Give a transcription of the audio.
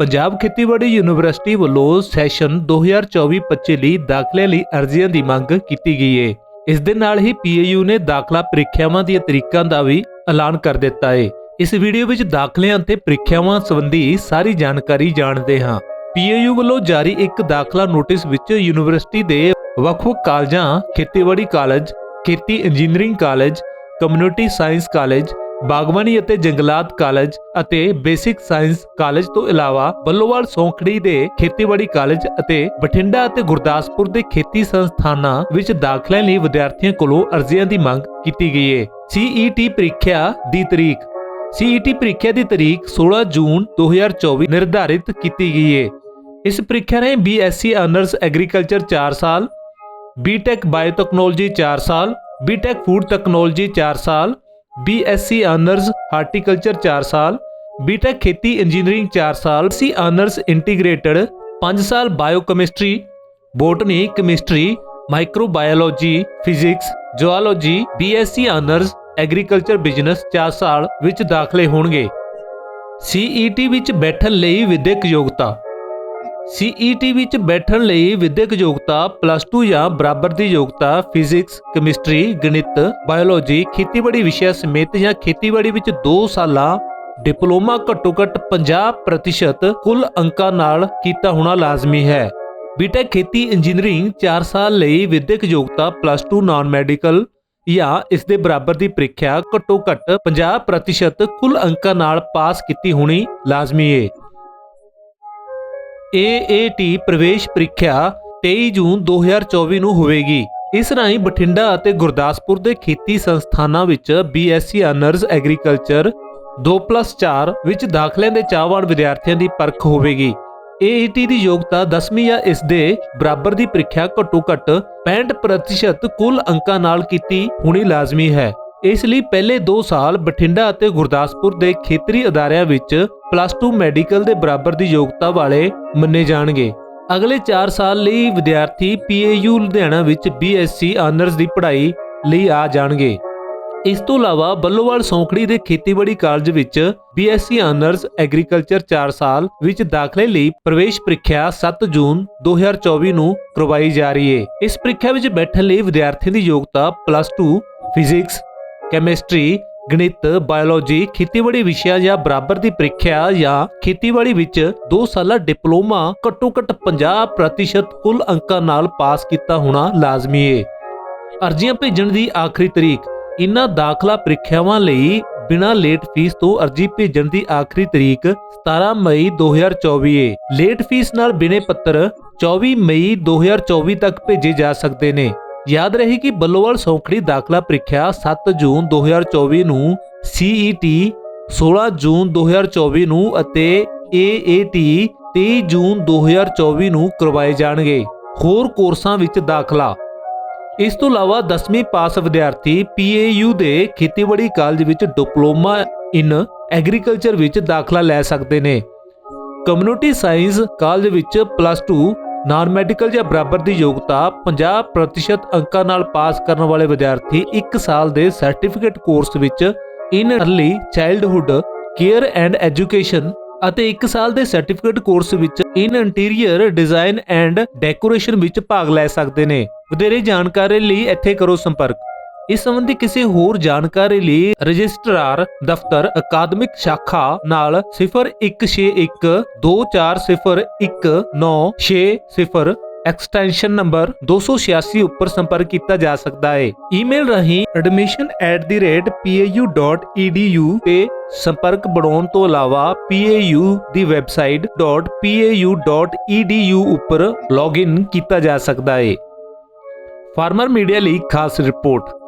ਪੰਜਾਬ ਖੇਤੀਬਾੜੀ ਯੂਨੀਵਰਸਿਟੀ ਵੱਲੋਂ ਸੈਸ਼ਨ 2024-25 ਲਈ ਦਾਖਲੇ ਲਈ ਅਰਜ਼ੀਆਂ ਦੀ ਮੰਗ ਕੀਤੀ ਗਈ ਹੈ ਇਸ ਦੇ ਨਾਲ ਹੀ ਪੀਏਯੂ ਨੇ ਦਾਖਲਾ ਪ੍ਰੀਖਿਆਵਾਂ ਦੀਆਂ ਤਰੀਕਾਂ ਦਾ ਵੀ ਐਲਾਨ ਕਰ ਦਿੱਤਾ ਹੈ ਇਸ ਵੀਡੀਓ ਵਿੱਚ ਦਾਖਲਿਆਂ ਅਤੇ ਪ੍ਰੀਖਿਆਵਾਂ ਸੰਬੰਧੀ ਸਾਰੀ ਜਾਣਕਾਰੀ ਜਾਣਦੇ ਹਾਂ। ਪੀਏਯੂ ਵੱਲੋਂ ਜਾਰੀ ਇੱਕ ਦਾਖਲਾ ਨੋਟਿਸ ਵਿੱਚ ਯੂਨੀਵਰਸਿਟੀ ਦੇ ਵੱਖ-ਵੱਖ ਕਾਲਜਾਂ, ਖੇਤੀਬਾੜੀ ਕਾਲਜ, ਖੇਤੀ engineering college, community science college ਬਾਗਵਾਨੀ ਅਤੇ ਜੰਗਲਾਤ ਕਾਲਜ ਅਤੇ ਬੇਸਿਕ ਸਾਇੰਸ ਕਾਲਜ ਤੋਂ ਇਲਾਵਾ ਬੱਲੋਵਾਲ ਸੌਂਖੜੀ ਦੇ ਖੇਤੀਬਾੜੀ ਕਾਲਜ ਅਤੇ ਬਠਿੰਡਾ ਅਤੇ ਗੁਰਦਾਸਪੁਰ ਦੇ ਖੇਤੀ ਸੰਸਥਾਨਾਂ ਵਿੱਚ ਦਾਖਲਿਆਂ ਲਈ ਵਿਦਿਆਰਥੀਆਂ ਕੋਲੋਂ ਅਰਜ਼ੀਆਂ ਦੀ ਮੰਗ ਕੀਤੀ ਗਈ ਹੈ ਸੀਈਟੀ ਪ੍ਰੀਖਿਆ ਦੀ ਤਰੀਕ। ਸੀਈਟੀ ਪ੍ਰੀਖਿਆ ਦੀ ਤਰੀਕ 16 ਜੂਨ 2024 ਨਿਰਧਾਰਿਤ ਕੀਤੀ ਗਈ ਹੈ ਇਸ ਪ੍ਰੀਖਿਆ ਨੇ ਬੀਐਸਸੀ ਆਨਰਸ ਐਗਰੀਕਲਚਰ 4 ਸਾਲ ਬੀਟੈਕ ਬਾਇਓਟੈਕਨੋਲੋਜੀ 4 ਸਾਲ ਬੀਟੈਕ ਫੂਡ ਟੈਕਨੋਲੋਜੀ 4 ਸਾਲ ਬੀਐਸਸੀ ਆਨਰਸ ਹਾਰਟੀਕਲਚਰ 4 ਸਾਲ ਬੀਟੈਕ ਖੇਤੀ ਇੰਜੀਨੀਅਰਿੰਗ 4 ਸਾਲ ਸੀ ਆਨਰਸ ਇੰਟੀਗ੍ਰੇਟਡ 5 ਸਾਲ biochemistry botany chemistry microbiology physics zoology BSc honours agriculture business 4 ਸਾਲ ਵਿੱਚ ਦਾਖਲੇ ਹੋਣਗੇ। ਸੀਈਟੀ ਵਿੱਚ ਬੈਠਣ ਲਈ ਵਿਦਿਅਕ ਯੋਗਤਾ। ਸੀਈਟੀ ਵਿੱਚ ਬੈਠਣ ਲਈ ਵਿਦਿਅਕ ਯੋਗਤਾ ਪਲੱਸ 2 ਜਾਂ ਬਰਾਬਰ ਦੀ ਯੋਗਤਾ ਫਿਜ਼ਿਕਸ ਕੈਮਿਸਟਰੀ ਗਣਿਤ ਬਾਇਓਲੋਜੀ ਖੇਤੀਬਾੜੀ ਵਿਸ਼ਿਆਂ ਸਮੇਤ ਜਾਂ ਖੇਤੀਬਾੜੀ ਵਿੱਚ 2 ਸਾਲਾਂ, ਡਿਪਲੋਮਾ ਘੱਟੋ ਘੱਟ 50% ਕੁੱਲ ਅੰਕਾਂ ਨਾਲ ਕੀਤਾ ਹੋਣਾ ਲਾਜ਼ਮੀ ਹੈ। ਬੀਟੈਕ ਖੇਤੀ ਇੰਜੀਨੀਅਰਿੰਗ 4 ਸਾਲ ਲਈ ਵਿਦਿਅਕ ਯੋਗਤਾ ਪਲੱਸ 2 ਨਾਨ ਮੈਡੀਕਲ ਜਾਂ ਇਸ ਦੇ ਬਰਾਬਰ ਦੀ ਪ੍ਰੀਖਿਆ ਘੱਟੋ ਘੱਟ 50% ਕੁੱਲ ਅੰਕਾਂ ਨਾਲ ਪਾਸ ਕੀਤੀ ਹੋਣੀ ਲਾਜ਼ਮੀ ਹੈ AAT ਪ੍ਰਵੇਸ਼ ਪ੍ਰੀਖਿਆ 23 ਜੂਨ 2024 ਨੂੰ ਹੋਵੇਗੀ। ਇਸ ਰਾਹੀਂ ਬਠਿੰਡਾ ਅਤੇ ਗੁਰਦਾਸਪੁਰ ਦੇ ਖੇਤੀ ਸੰਸਥਾਨਾਂ ਵਿੱਚ BSc ਆਨਰਸ ਐਗਰੀਕਲਚਰ 2+4 ਵਿੱਚ ਦਾਖਲਿਆਂ ਦੇ ਚਾਹਵਾਨ ਵਿਦਿਆਰਥੀਆਂ ਦੀ ਪਰਖ ਹੋਵੇਗੀ। AAT ਦੀ ਯੋਗਤਾ 10ਵੀਂ ਜਾਂ ਇਸ ਦੇ ਬਰਾਬਰ ਦੀ ਪ੍ਰੀਖਿਆ ਘੱਟੋ ਘੱਟ 65% ਕੁੱਲ ਅੰਕਾਂ ਨਾਲ ਕੀਤੀ ਹੋਣੀ ਲਾਜ਼ਮੀ ਹੈ। ਇਸ ਲਈ ਪਹਿਲੇ 2 ਸਾਲ ਬਠਿੰਡਾ ਅਤੇ ਗੁਰਦਾਸਪੁਰ ਦੇ ਖੇਤਰੀ ਅਦਾਰਿਆਂ ਵਿੱਚ ਪਲੱਸ 2 ਮੈਡੀਕਲ ਦੇ ਬਰਾਬਰ ਦੀ ਯੋਗਤਾ ਵਾਲੇ ਮੰਨੇ ਜਾਣਗੇ। ਅਗਲੇ 4 ਸਾਲ ਲਈ ਵਿਦਿਆਰਥੀ ਪੀਏਯੂ ਲੁਧਿਆਣਾ ਵਿੱਚ ਬੀਐਸਸੀ ਆਨਰਸ ਦੀ ਪੜ੍ਹਾਈ ਲਈ ਆ ਜਾਣਗੇ। ਇਸ ਤੋਂ ਇਲਾਵਾ ਬੱਲੋਵਾਲ ਸੌਂਖੜੀ ਦੇ ਖੇਤੀਬਾੜੀ ਕਾਲਜ ਵਿੱਚ ਬੀਐਸਸੀ ਆਨਰਸ ਐਗਰੀਕਲਚਰ 4 ਸਾਲ ਵਿੱਚ ਦਾਖਲੇ ਲਈ ਪ੍ਰਵੇਸ਼ ਪ੍ਰੀਖਿਆ 7 ਜੂਨ 2024 ਨੂੰ ਕਰਵਾਈ ਜਾ ਰਹੀ ਹੈ ਇਸ ਪ੍ਰੀਖਿਆ ਵਿੱਚ ਬੈਠਣ ਲਈ ਵਿਦਿਆਰਥੀਆਂ ਦੀ ਯੋਗਤਾ ਪਲੱਸ 2 ਫਿਜ਼ਿਕਸ, ਕੈਮਿਸਟਰੀ ਗਣਿਤ, ਬਾਇਓਲੋਜੀ, ਖੇਤੀਬਾੜੀ ਵਿਸ਼ਿਆਂ ਜਾਂ ਬਰਾਬਰ ਦੀ ਪ੍ਰੀਖਿਆ ਜਾਂ ਖੇਤੀਬਾੜੀ ਵਿੱਚ 2 ਸਾਲਾ ਡਿਪਲੋਮਾ ਘੱਟੋ ਘੱਟ 50% ਕੁੱਲ ਅੰਕਾਂ ਨਾਲ ਪਾਸ ਕੀਤਾ ਹੋਣਾ ਲਾਜ਼ਮੀ ਹੈ ਅਰਜ਼ੀਆਂ ਭੇਜਣ ਦੀ ਆਖਰੀ ਤਰੀਕ। ਇਨ੍ਹਾਂ ਦਾਖਲਾ ਪ੍ਰੀਖਿਆਵਾਂ ਲਈ ਬਿਨਾਂ ਲੇਟ ਫੀਸ ਤੋਂ ਅਰਜ਼ੀ ਭੇਜਣ ਦੀ ਆਖਰੀ ਤਰੀਕ 17 ਮਈ 2024 ਹੈ ਲੇਟ ਫੀਸ ਨਾਲ ਬਿਨੇ ਪੱਤਰ 24 ਮਈ 2024 ਤੱਕ ਭੇਜੇ ਜਾ ਸਕਦੇ ਨੇ। ਯਾਦ ਰਹੇ ਕਿ ਬੱਲੋਵਾਲ ਸੌਂਖੜੀ ਦਾਖਲਾ ਪ੍ਰੀਖਿਆ 7 ਜੂਨ 2024 ਨੂੰ CET 16 ਜੂਨ 2024 ਨੂੰ ਅਤੇ AAT 23 ਜੂਨ 2024 ਨੂੰ ਕਰਵਾਏ ਜਾਣਗੇ। ਹੋਰ ਕੋਰਸਾਂ ਵਿੱਚ ਦਾਖਲਾ। ਇਸ ਤੋਂ ਇਲਾਵਾ 10ਵੀਂ ਪਾਸ ਵਿਦਿਆਰਥੀ PAU ਦੇ ਖੇਤੀਬਾੜੀ ਕਾਲਜ ਵਿੱਚ ਡਿਪਲੋਮਾ ਇਨ ਐਗਰੀਕਲਚਰ ਵਿੱਚ ਦਾਖਲਾ ਲੈ ਸਕਦੇ ਨੇ। ਕਮਿਊਨਿਟੀ ਸਾਇੰਸ ਕਾਲਜ ਵਿੱਚ ਪਲੱਸ 2 ਨਾਨ ਮੈਡੀਕਲ ਜਾਂ ਬਰਾਬਰ ਦੀ ਯੋਗਤਾ 50% ਅੰਕਾਂ ਨਾਲ ਪਾਸ ਕਰਨ ਵਾਲੇ ਵਿਦਿਆਰਥੀ 1 ਸਾਲ ਦੇ ਸਰਟੀਫਿਕੇਟ ਕੋਰਸ ਵਿੱਚ in early childhood care and education ਅਤੇ 1 ਸਾਲ ਦੇ ਸਰਟੀਫਿਕੇਟ ਕੋਰਸ ਵਿੱਚ in interior design and decoration ਵਿੱਚ ਭਾਗ ਲੈ ਸਕਦੇ ਨੇ। ਵਧੇਰੇ ਜਾਣਕਾਰੀ ਲਈ ਇੱਥੇ ਕਰੋ ਸੰਪਰਕ। ਇਸ ਸੰਬੰਧੀ ਕਿਸੇ ਹੋਰ ਜਾਣਕਾਰੀ ਲਈ ਰਜਿਸਟਰਾਰ ਦਫ਼ਤਰ ਅਕਾਦਮਿਕ ਸ਼ਾਖਾ ਨਾਲ 016124019660 ਐਕਸਟੈਂਸ਼ਨ ਨੰਬਰ 286 ਉੱਪਰ ਸੰਪਰਕ ਕੀਤਾ ਜਾ ਸਕਦਾ ਹੈ। ਈਮੇਲ ਰਾਹੀਂ admission@pau.edu ਤੇ ਸੰਪਰਕ ਬਣਾਉਣ ਤੋਂ ਇਲਾਵਾ pau ਦੀ ਵੈਬਸਾਈਟ .pau.edu ਉੱਪਰ ਲੌਗਇਨ ਕੀਤਾ ਜਾ ਸਕਦਾ ਹੈ। ਫਾਰਮਰ ਮੀਡੀਆ ਲਈ ਖਾਸ ਰਿਪੋਰਟ।